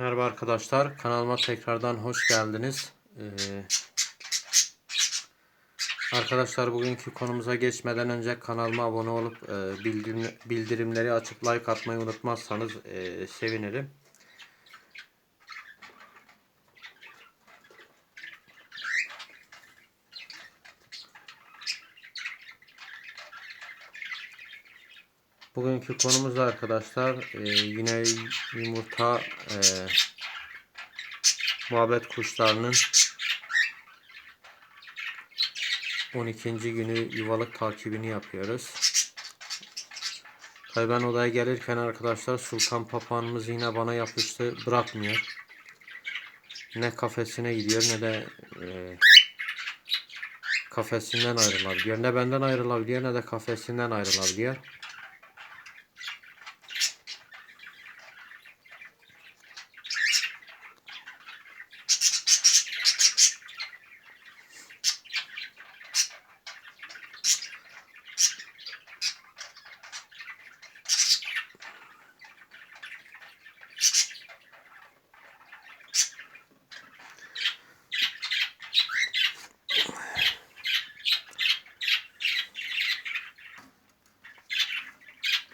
Merhaba arkadaşlar, kanalıma tekrardan hoş geldiniz. Ee, arkadaşlar bugünkü konumuza geçmeden önce kanalıma abone olup e, bildirim, bildirimleri açıp like atmayı unutmazsanız e, sevinirim. Bugünkü konumuz da arkadaşlar e, yine yumurta e, muhabbet kuşlarının 12. günü yuvalık takibini yapıyoruz. Tabii ben odaya gelirken arkadaşlar sultan papağanımız yine bana yapıştı bırakmıyor. Ne kafesine gidiyor ne de e, kafesinden ayrılabiliyor. Ne benden ayrılabiliyor ne de kafesinden ayrılabiliyor.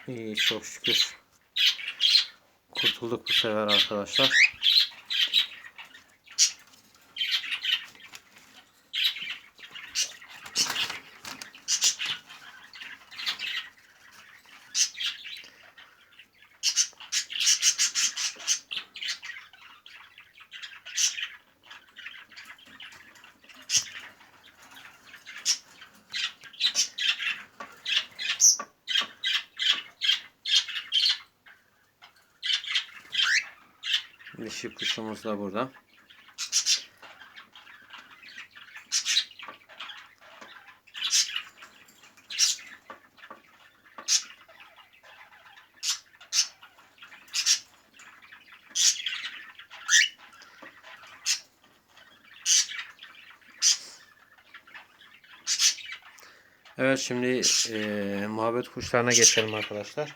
İyi çok şükür. Kurtulduk bu sefer arkadaşlar. Dişi kuşumuz da burada. Evet şimdi eee muhabbet kuşlarına geçelim arkadaşlar.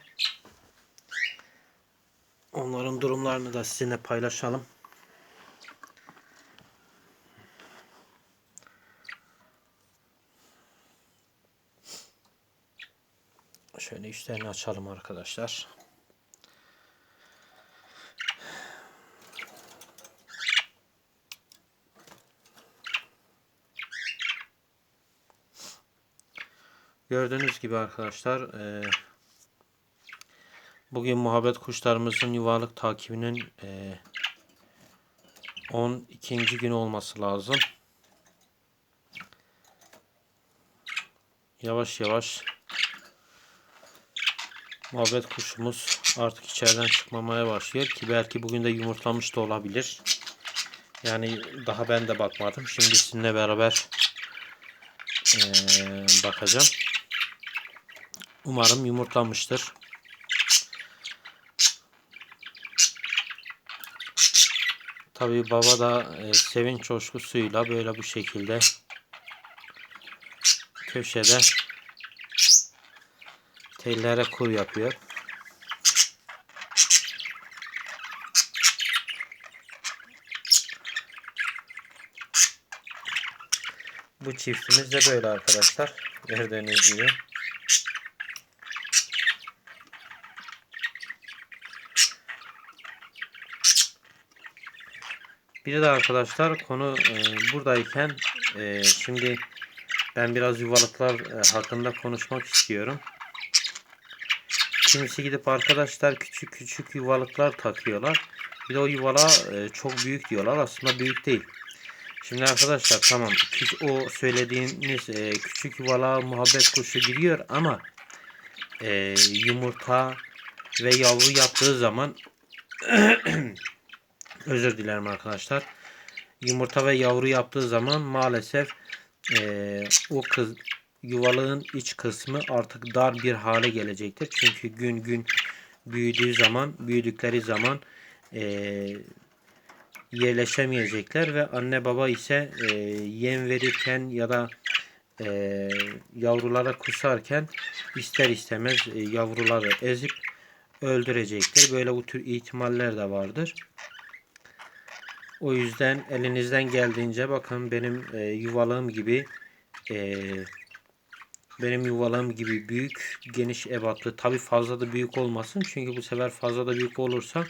Onların durumlarını da sizinle paylaşalım. Şöyle işlerini açalım arkadaşlar. Gördüğünüz gibi arkadaşlar eee Bugün muhabbet kuşlarımızın yuvalık takibinin e, 12. günü olması lazım. Yavaş yavaş muhabbet kuşumuz artık içeriden çıkmamaya başlıyor ki belki bugün de yumurtlamış da olabilir. Yani daha ben de bakmadım. Şimdi sizinle beraber e, bakacağım. Umarım yumurtlamıştır. Tabii baba da e, sevinç coşkusuyla böyle bu şekilde köşede tellere kur yapıyor. Bu çiftimiz de böyle arkadaşlar. Gördüğünüz gibi. Bir de arkadaşlar konu e, buradayken e, şimdi ben biraz yuvalıklar e, hakkında konuşmak istiyorum. Kimisi gidip arkadaşlar küçük küçük yuvalıklar takıyorlar. Bir de o yuvala e, çok büyük diyorlar. Aslında büyük değil. Şimdi arkadaşlar tamam o söylediğiniz e, küçük yuvala muhabbet kuşu giriyor ama e, yumurta ve yavru yaptığı zaman özür dilerim arkadaşlar. Yumurta ve yavru yaptığı zaman maalesef e, o kız yuvalığın iç kısmı artık dar bir hale gelecektir. Çünkü gün gün büyüdüğü zaman, büyüdükleri zaman e, yerleşemeyecekler ve anne baba ise e, yem verirken ya da e, yavrulara kusarken ister istemez e, yavruları ezip öldürecektir. Böyle bu tür ihtimaller de vardır. O yüzden elinizden geldiğince bakın benim e, yuvalığım gibi e, benim yuvalığım gibi büyük, geniş ebatlı. Tabi fazla da büyük olmasın. Çünkü bu sefer fazla da büyük olursa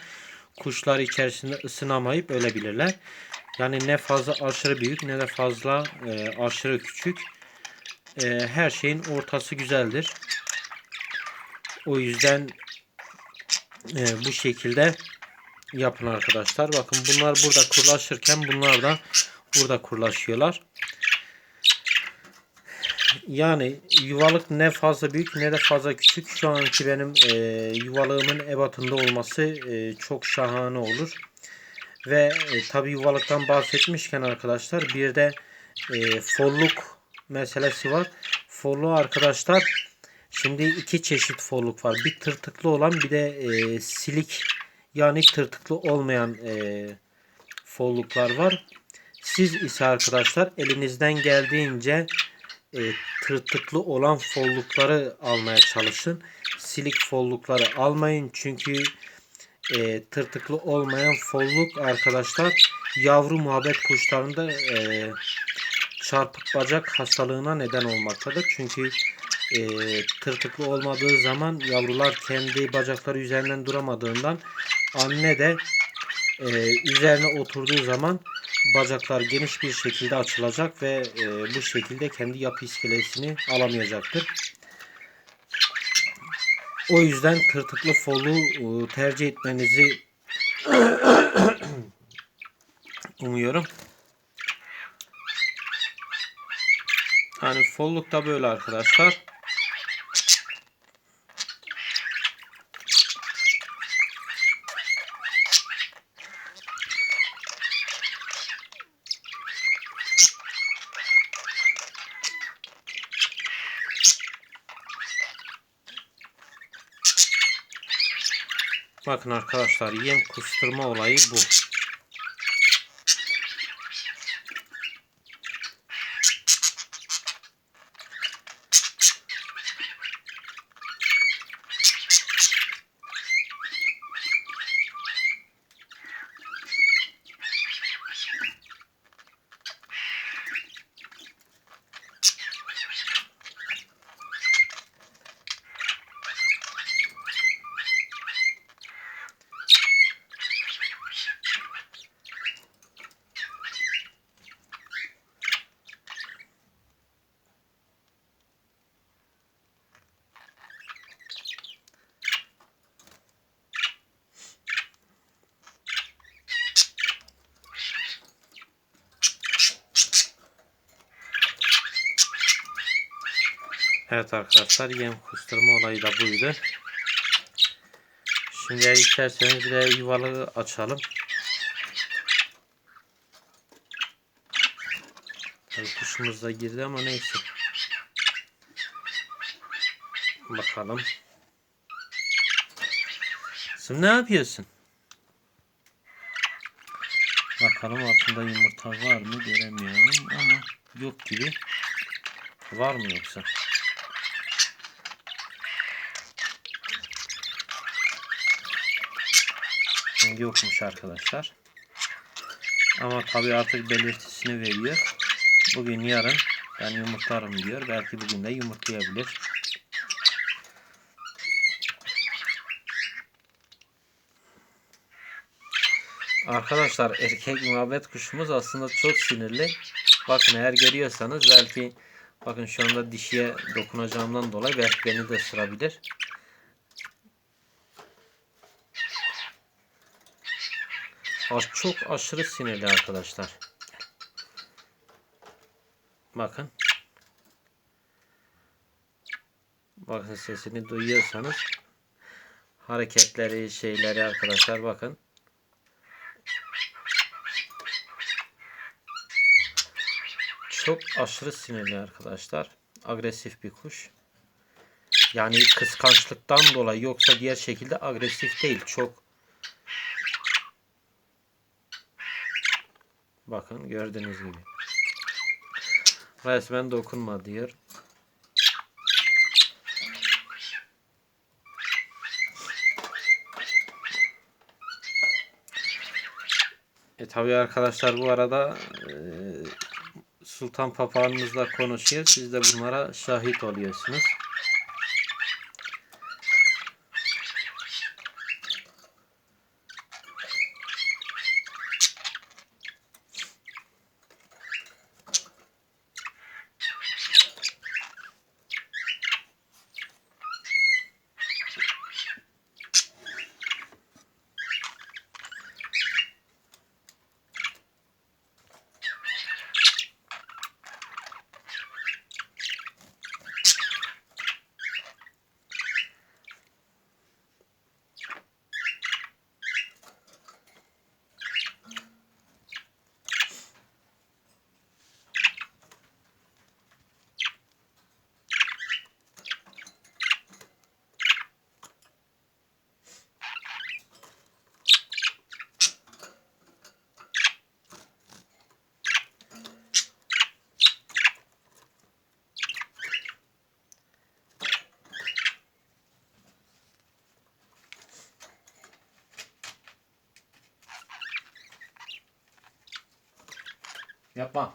kuşlar içerisinde ısınamayıp ölebilirler. Yani ne fazla aşırı büyük ne de fazla e, aşırı küçük. E, her şeyin ortası güzeldir. O yüzden e, bu şekilde yapın arkadaşlar. Bakın bunlar burada kurlaşırken bunlar da burada kurlaşıyorlar. Yani yuvalık ne fazla büyük ne de fazla küçük. Şu anki benim e, yuvalığımın ebatında olması e, çok şahane olur. Ve e, tabi yuvalıktan bahsetmişken arkadaşlar bir de e, folluk meselesi var. Folluğu arkadaşlar şimdi iki çeşit folluk var. Bir tırtıklı olan bir de e, silik yani tırtıklı olmayan e, folluklar var. Siz ise arkadaşlar elinizden geldiğince e, tırtıklı olan follukları almaya çalışın. Silik follukları almayın çünkü e, tırtıklı olmayan folluk arkadaşlar yavru muhabbet kuşlarında e, çarpık bacak hastalığına neden olmaktadır. Çünkü e, tırtıklı olmadığı zaman yavrular kendi bacakları üzerinden duramadığından anne de e, üzerine oturduğu zaman bacaklar geniş bir şekilde açılacak ve e, bu şekilde kendi yapı iskelesini alamayacaktır. O yüzden tırtıklı folu e, tercih etmenizi umuyorum. Yani folluk da böyle arkadaşlar. Bakın arkadaşlar yem kusturma olayı bu. Evet arkadaşlar yem kusturma olayı da buydu. Şimdi eğer isterseniz bir de yuvalığı açalım. Tabii kuşumuz da girdi ama neyse. Bakalım. Şimdi ne yapıyorsun? Bakalım altında yumurta var mı göremiyorum ama yok gibi. Var mı yoksa? Yokmuş arkadaşlar. Ama tabi artık belirtisini veriyor. Bugün yarın ben yumurtlarım diyor. Belki bugün de yumurtlayabilir. Arkadaşlar erkek muhabbet kuşumuz aslında çok sinirli. Bakın eğer görüyorsanız belki bakın şu anda dişiye dokunacağımdan dolayı belki beni de ısırabilir. Çok aşırı sinirli arkadaşlar. Bakın. Bakın sesini duyuyorsanız hareketleri şeyleri arkadaşlar bakın. Çok aşırı sinirli arkadaşlar. Agresif bir kuş. Yani kıskançlıktan dolayı yoksa diğer şekilde agresif değil. Çok Bakın gördüğünüz gibi. Resmen dokunma diyor. E tabii arkadaşlar bu arada e, Sultan Papağanımızla konuşuyor. Siz de bunlara şahit oluyorsunuz. やっぱ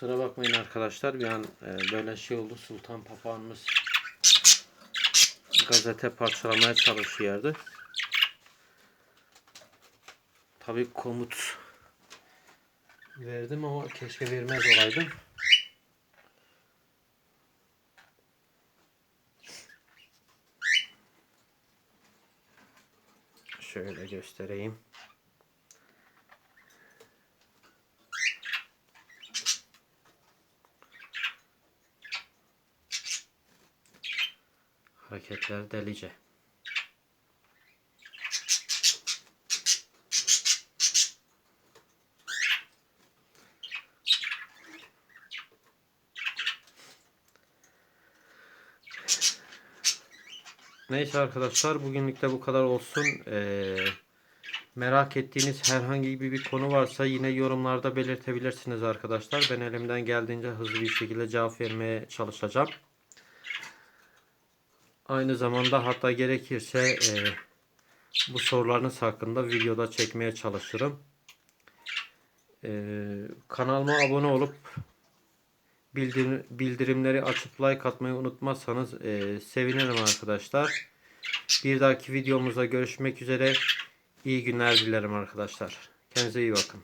Kusura bakmayın arkadaşlar bir an e, böyle şey oldu Sultan Papağanımız gazete parçalamaya çalışıyordu. Tabi komut verdim ama keşke vermez olaydım. Şöyle göstereyim. Hareketler delice. Neyse arkadaşlar bugünlük de bu kadar olsun. Ee, merak ettiğiniz herhangi bir, konu varsa yine yorumlarda belirtebilirsiniz arkadaşlar. Ben elimden geldiğince hızlı bir şekilde cevap vermeye çalışacağım. Aynı zamanda hatta gerekirse e, bu sorularınız hakkında videoda çekmeye çalışırım. E, kanalıma abone olup bildirim, bildirimleri açıp like atmayı unutmazsanız e, sevinirim arkadaşlar. Bir dahaki videomuzda görüşmek üzere. İyi günler dilerim arkadaşlar. Kendinize iyi bakın.